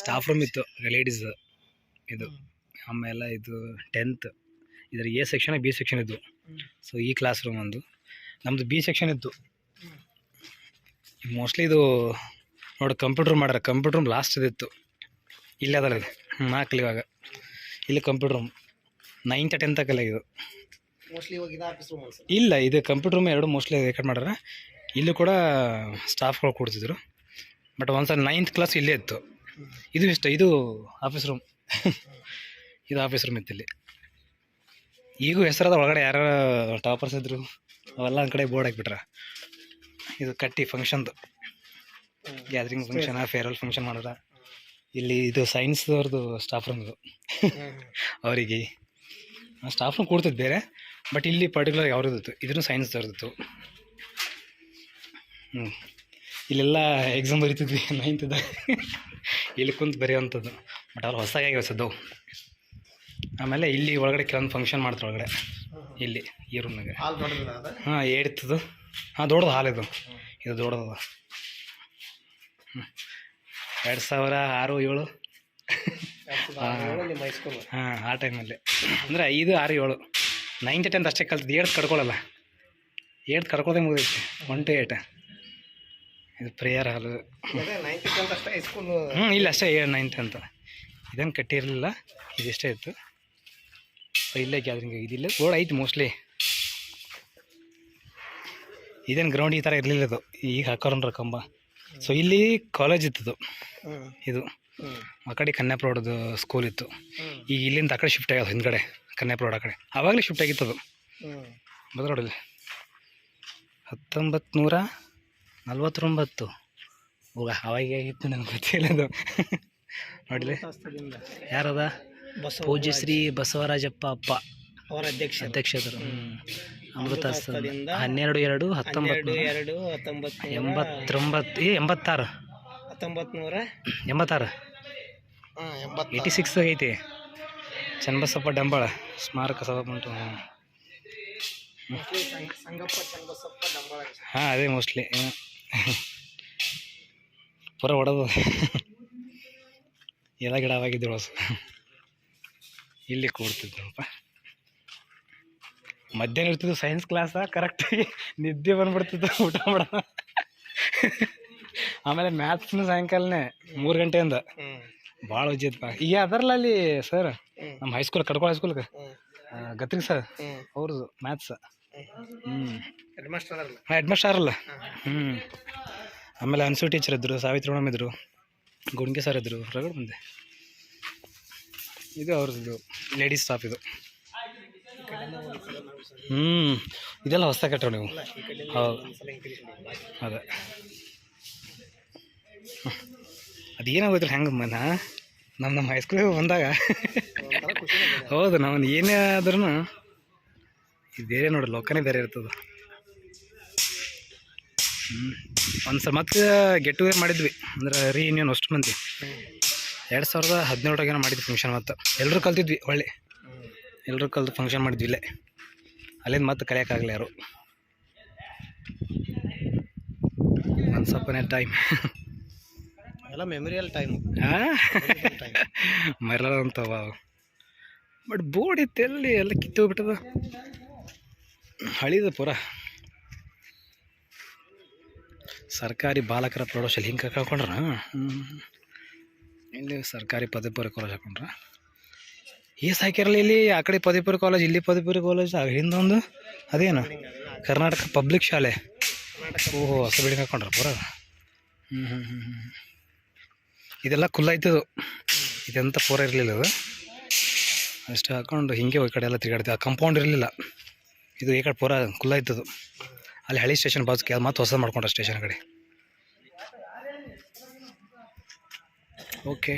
Staff room ಇತ್ತು ladies ಇದು. ಆಮೇಲೆ ಇದು ಟೆಂತ್ ಇದ್ರ ಎ ಸೆಕ್ಷನ್ ಬಿ ಸೆಕ್ಷನ್ ಇದ್ದು ಸೊ ಈ ಕ್ಲಾಸ್ ರೂಮ್ ಒಂದು. ನಮ್ಮದು ಬಿ ಸೆಕ್ಷನ್ ಇತ್ತು. ಮೋಸ್ಟ್ಲಿ ಇದು ನೋಡಿ ಕಂಪ್ಯೂಟರ್ ಮಾಡ್ಯಾರ. ಕಂಪ್ಯೂಟರ್ ರೂಮ್ ಲಾಸ್ಟ್ ಇದಿತ್ತು ಇಲ್ಲೇ ಅದಲ್ಲ ಇದು. ನಾಲ್ಕು ಇವಾಗ. ಇಲ್ಲಿ ಕಂಪ್ಯೂಟರ್ ರೂಮ್ ನೈನ್ತ್ ಟೆಂತ್ ಇದು. ಮೋಸ್ಟ್ಲಿ ಇವಾಗ ಆಫೀಸ್ ರೂಮ್ ಅನ್ಸುತ್ತೆ. ಇಲ್ಲ ಇದು ಕಂಪ್ಯೂಟರ್ ರೂಮ್ ಎರಡು ಮೋಸ್ಟ್ಲಿ ರೆಕಾರ್ಡ್ ಮಾಡ್ಯಾರ. ಇಲ್ಲೂ ಕೂಡ ಸ್ಟಾಫ್ಗಳು ಕೊಡ್ತಿದ್ರು. ಬಟ್ ಒಂದ್ಸಲ ನೈನ್ತ್ ಕ್ಲಾಸ್ ಇಲ್ಲೇ ಇತ್ತು. ಇದು ಇಷ್ಟ, ಇದು ಆಫೀಸ್ ರೂಮ್ ಇದು ಆಫೀಸ್ ರೂಮ್ ಇತ್ತು ಇಲ್ಲಿ ಈಗೂ ಹೆಸರಾದ ಒಳಗಡೆ ಯಾರು ಟಾಪರ್ಸ್ ಇದ್ರು. ಅವೆಲ್ಲ ಒಂದು ಕಡೆ ಬೋರ್ಡ್ ಹಾಕ್ಬಿಟ್ರ. ಇದು ಕಟ್ಟಿ ಫಂಕ್ಷನ್ದು ಗ್ಯಾದರಿಂಗ್ ಫಂಕ್ಷನ್ ಫೇರ್ವೆಲ್ ಫಂಕ್ಷನ್ ಮಾಡಿದ್ರ ಇಲ್ಲಿ ಇದು ಸೈನ್ಸ್ದವ್ರದ್ದು ಸ್ಟಾಫ್ ರೂಮ್ ಇದು. ಅವರಿಗೆ. ಸ್ಟಾಫ್ ರೂಮ್ ಕೊಡ್ತಿದ್ದು ಬೇರೆ, ಬಟ್ ಇಲ್ಲಿ ಪರ್ಟಿಕ್ಯುಲರ್ ಅವ್ರದ್ದು ಇದ್ರೂ ಸೈನ್ಸ್ದವ್ರದ್ದು ಹ್ಞೂ ಇಲ್ಲೆಲ್ಲ ಎಕ್ಸಾಮ್ ಬರಿತಿದ್ವಿ ನೈನ್ತ್ದಾಗ ಇಲ್ಲಿ ಕುಂತು ಬರೆಯುವಂಥದ್ದು. ಬಟ್ ಅವ್ರು ಹೊಸದಾಗಿ ಹೊಸದ್ದು ಆಮೇಲೆ ಇಲ್ಲಿ ಒಳಗಡೆ ಕೆಲವೊಂದು ಫಂಕ್ಷನ್ ಮಾಡ್ತಾರೆ ಒಳಗಡೆ. ಇಲ್ಲಿ ಈ ರೂಮ್ನಾಗ ಹಾಂ ಏಡ್ತದು ಹಾಂ ದೊಡ್ಡದು ಹಾಲು ಇದು. ಇದು ದೊಡ್ಡದು ಹ್ಞೂ ಎರಡು ಸಾವಿರ ಆರು ಏಳು. ಹಾಂ. ಆ ಟೈಮಲ್ಲಿ ಅಂದರೆ ಐದು ಆರು ಏಳು. ನೈನ್ತ್ ಟೆಂತ್ ಅಷ್ಟೇ ಕಲ್ತಿದ್ದು. ಏಟ್ ಕಡ್ಕೊಳ್ಳಲ್ಲ ಏಟ್ ಕಡ್ಕೊಳ್ಳೋದೇ ಮುಗಿದೈತಿ. One two eight. ಇದು ಪ್ರೇಯರ್ ಹಾಲು ಹ್ಞೂ ಇಲ್ಲ ಅಷ್ಟೇ ಏಳು ನೈನ್ತ್ ಅಂತ ಇದನ್ನು ಕಟ್ಟಿರಲಿಲ್ಲ ಇದಿಷ್ಟೇ ಇತ್ತು. ಸೊ ಇಲ್ಲೇ ಗ್ಯಾದ್ರಿಂಗ್ ಇದಿಲ್ಲ ರೋಡ್ ಐತಿ ಮೋಸ್ಟ್ಲಿ ಇದೇನು ಗ್ರೌಂಡ್ ಈ ಥರ ಇರಲಿಲ್ಲ ಅದು. ಈಗ ಹಾಕೋರನ್ರ ಕಂಬ ಸೊ ಇಲ್ಲಿ ಕಾಲೇಜ್ ಇತ್ತು ಇದು. ಆ ಕಡೆ ಕನ್ಯಾಪ್ರೋಡದು ಸ್ಕೂಲ್ ಇತ್ತು. ಈಗ ಇಲ್ಲಿಂದ ಆ ಕಡೆ ಶಿಫ್ಟ್ ಆಗೋದು ಹಿಂದ್ಗಡೆ ಕನ್ಯಾಪ್ರೋಡ್ ಆ ಕಡೆ. ಆವಾಗಲೇ ಶಿಫ್ಟ್ ಆಗಿತ್ತು ಅದು ಬದ್ರೋಡಲ್ಲಿ ಹತ್ತೊಂಬತ್ತು ನೂರ ನಲ್ವತ್ತೊಂಬತ್ತು. ಹೋಗ ಅವಾಗ ಹೇಗಿತ್ತು ನನಗೆ ಗೊತ್ತಿಲ್ಲ ಅದು. ನೋಡಿಲಿ ಯಾರದ? ಪೂಜ್ಯಶ್ರೀ ಬಸವರಾಜಪ್ಪ ಅಪ್ಪ. ಅವರ ಅಧ್ಯಕ್ಷ ಅಧ್ಯಕ್ಷರು ಅಮೃತ ಹನ್ನೆರಡು ಎರಡು ಹತ್ತೊಂಬತ್ತು. ಎರಡು ಹತ್ತೊಂಬತ್ತು ಎಂಬತ್ತೊಂಬತ್ತು ಎಂಬತ್ತಾರು. ಹತ್ತೊಂಬತ್ತು ನೂರ ಎಂಬತ್ತಾರು. ಏಯ್ಟಿ ಸಿಕ್ಸ್ ಐತಿ ಚನ್ನಬಸಪ್ಪ ಡಂಬಾಳ ಸ್ಮಾರಕ ಸಭಾ ಉಂಟು ಹಾಂ ಅದೇ ಮೋಸ್ಟ್ಲಿ. ಪೂರ ಹೊಡೆದು. ಎಲ್ಲ ಗಿಡ ಆಗಿದ್ರು ಹೊಸ. ಇಲ್ಲಿ ಕೂಡ್ತಿದ್ನಪ್ಪ ಮಧ್ಯಾಹ್ನ ಇರ್ತಿದ್ದು ಸೈನ್ಸ್ ಕ್ಲಾಸ ಕರೆಕ್ಟಾಗಿ ನಿದ್ದೆ ಬಂದ್ಬಿಡ್ತಿದ್ದು ಊಟ ಮಾಡ ಆಮೇಲೆ ಮ್ಯಾಥ್ಸ್ನು ಸಾಯಂಕಾಲನೇ ಮೂರು ಗಂಟೆಯಿಂದ. ಭಾಳ ಉಜ್ಜಿತ್ಪ ಈಗ ಅದರಲ್ಲ ಅಲ್ಲಿ ಸರ್ ನಮ್ಮ ಹೈಸ್ಕೂಲ್ ಕಡ್ಕೊಳ ಹೈಸ್ಕೂಲ್ಗೆ ಗತ್ರಿ ಸರ್ ಅವ್ರದ್ದು ಮ್ಯಾಥ್ಸ್ ಹ್ಞೂ ಮಾಸ್ಟರ್ ಅಲ್ಲ. ಹ್ಞೂ ಆಮೇಲೆ ಅನ್ಸು ಟೀಚರ್ ಇದ್ದರು ಸಾವಿತ್ರಿ ಮೇಡಮ್ ಇದ್ದರು ಗುಂಡ್ಗೆ ಸರ್ ಇದ್ದರು ರಗಡ್ ಬಂದೆ. ಇದು ಅವ್ರದ್ದು ಲೇಡೀಸ್ ಸ್ಟಾಫ್ ಇದು. ಹ್ಞೂ ಇದೆಲ್ಲ ಹೊಸ ಕಟ್ಟೋ ನೀವು. ಹೌದು. ಅದೇ. ಅದೇನಾಗೋಯ್ತು ಹೆಂಗೆ ಮನ? ನಮ್ಮ ನಮ್ಮ ಹೈಸ್ಕೂಲಿಗೆ ಬಂದಾಗ. ಹೌದು ನಾವು ಏನೇ ಆದ್ರೂ ಇದು ಬೇರೆ ನೋಡಿ, ಲೋಕನೇ ಬೇರೆ ಇರ್ತದೆ. ಒಂದು ಸಲ ಮತ್ತೆ ಗೆಟ್ ಟುಗೆದರ್ ಮಾಡಿದ್ವಿ. ಅಂದ್ರೆ ರೀಯೂನಿಯನ್ ಅಷ್ಟು ಮಂದಿ. ಎರಡು ಸಾವಿರದ ಹದಿನೇಳರಾಗೇನೋ ಮಾಡಿದ್ವಿ ಫಂಕ್ಷನ್ ಮತ್ತು. ಎಲ್ಲರೂ ಕಲ್ತಿದ್ವಿ ಹೊಳ್ಳಿ. ಎಲ್ಲರೂ ಕಲ್ತು ಫಂಕ್ಷನ್ ಮಾಡಿದ್ವಿ ಇಲ್ಲೇ. ಅಲ್ಲಿಂದ ಮತ್ತೆ ಕಲಿಯೋಕ್ಕಾಗಲಿ ಯಾರು. ಒಂದು ಸ್ವಲ್ಪನೇ ಟೈಮ್ ಎಲ್ಲ ಮೆಮೊರಿಯಲ್ ಟೈಮ್ ಮರಳಂತವ ಬಟ್ ಬೋರ್ಡ್ ಇತ್ತು ಎಲ್ಲಿ? ಎಲ್ಲ ಕಿತ್ತೋಗ್ಬಿಟ್ಟದ ಹಳಿದ ಪೂರ. ಸರ್ಕಾರಿ ಬಾಲಕರ ಪ್ರೌಢಶಾಲೆ ಹಿಂಗೆ ಕಳ್ಕೊಂಡ್ರ? ಇಲ್ಲಿ ಸರ್ಕಾರಿ ಪದವಿಪೂರ್ವ ಕಾಲೇಜ್ ಹಾಕೊಂಡ್ರ? ಈ ಹಾಕ್ಯಾರಲ್ಲ ಇಲ್ಲಿ ಆ ಕಡೆ ಪದವಿಪೂರ್ವ ಕಾಲೇಜ್, ಇಲ್ಲಿ ಪದವಿಪೂರ್ವ ಕಾಲೇಜ್ ಹಿಂದೊಂದು ಅದೇನು? ಕರ್ನಾಟಕ ಪಬ್ಲಿಕ್ ಶಾಲೆ. ಓಹೋ, ಹೊಸ ಬಿಲ್ಡಿಂಗ್ ಹಾಕೊಂಡ್ರ ಪೂರ? ಹ್ಞೂ ಇದೆಲ್ಲ ಖುಲ್ಲಾಯ್ತದು ಇದೆಂತ ಪೂರ ಇರಲಿಲ್ಲ ಅದು. ಅಷ್ಟು ಹಾಕೊಂಡು ಹಿಂಗೆ ಈ ಕಡೆ ಎಲ್ಲ ತಿರುಗಾಡ್ತೀವಿ. ಆ ಕಂಪೌಂಡ್ ಇರಲಿಲ್ಲ. ಇದು ಈ ಕಡೆ ಪೂರ ಖುಲ್ಲಾಯ್ತದು ಅಲ್ಲಿ ಹಳೆ ಸ್ಟೇಷನ್ ಬಾಜುಗೆ ಅದು ಮತ್ತೆ ಹೊಸದು ಮಾಡ್ಕೊಂಡ್ರೆ ಸ್ಟೇಷನ್ ಕಡೆ. ಓಕೆ